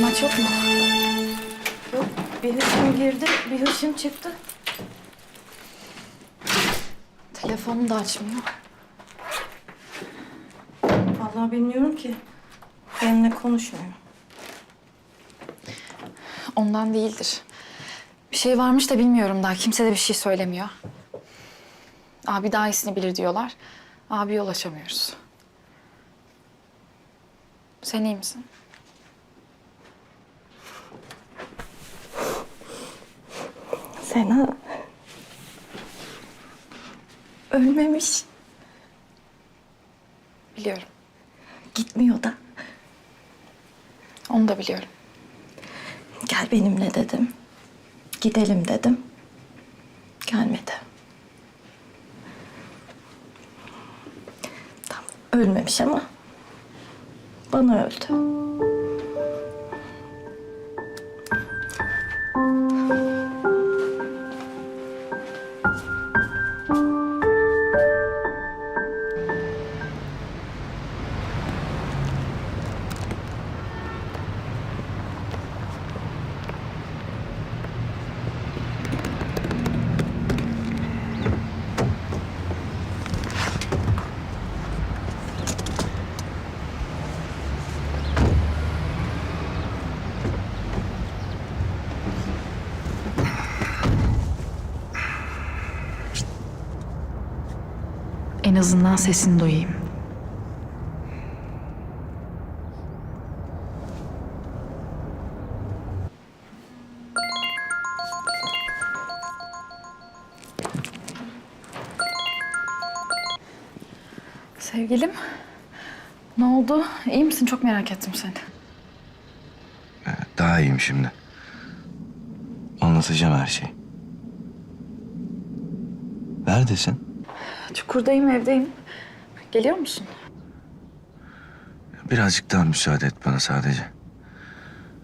maç yok mu? Yok bir hışım girdi bir hışım çıktı. Telefonu da açmıyor. Vallahi bilmiyorum ki. Benimle konuşmuyor. Ondan değildir. Bir şey varmış da bilmiyorum daha. Kimse de bir şey söylemiyor. Abi daha iyisini bilir diyorlar. Abiye ulaşamıyoruz. Sen iyi misin? Sena ölmemiş. Biliyorum. Gitmiyor da. Onu da biliyorum. Gel benimle dedim. Gidelim dedim. Gelmedi. Tam ölmemiş ama bana öldü. En azından sesini duyayım. Sevgilim, ne oldu? İyi misin? Çok merak ettim seni. Daha iyiyim şimdi. Anlatacağım her şeyi. Neredesin? Çukurdayım, evdeyim. Geliyor musun? Birazcık daha müsaade et bana sadece.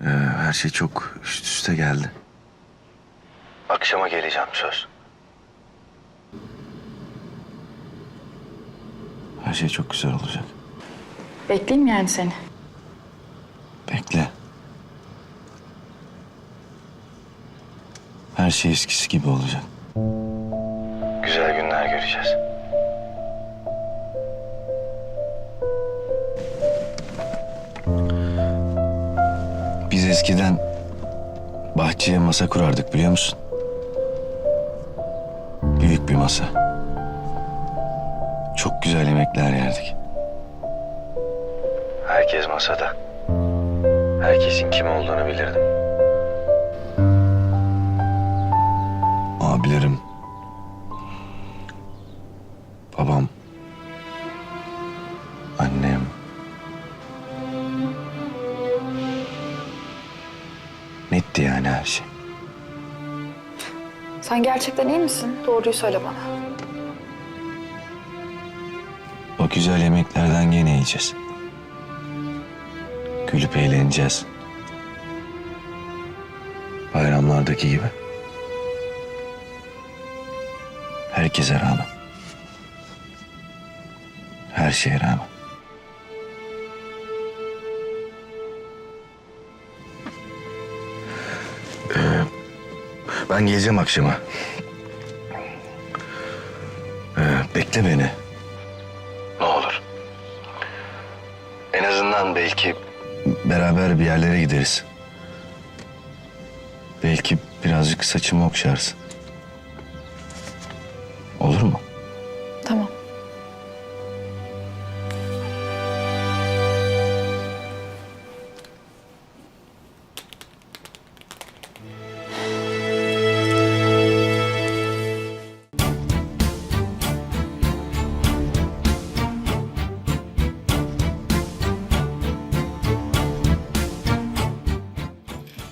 Ee, her şey çok üst üste geldi. Akşama geleceğim söz. Her şey çok güzel olacak. Bekleyeyim yani seni. Bekle. Her şey eskisi gibi olacak. Göreceğiz. Biz eskiden bahçeye masa kurardık biliyor musun? Büyük bir masa. Çok güzel yemekler yerdik. Herkes masada. Herkesin kim olduğunu bilirdim. Abilerim. Babam. Annem. Netti yani her şey. Sen gerçekten iyi misin? Doğruyu söyle bana. O güzel yemeklerden gene yiyeceğiz. Gülüp eğleneceğiz. Bayramlardaki gibi. Herkese rağmen. Her şeye rağmen. Ee, ben geleceğim akşama. Ee, bekle beni. Ne olur. En azından belki beraber bir yerlere gideriz. Belki birazcık saçımı okşarsın. Olur mu?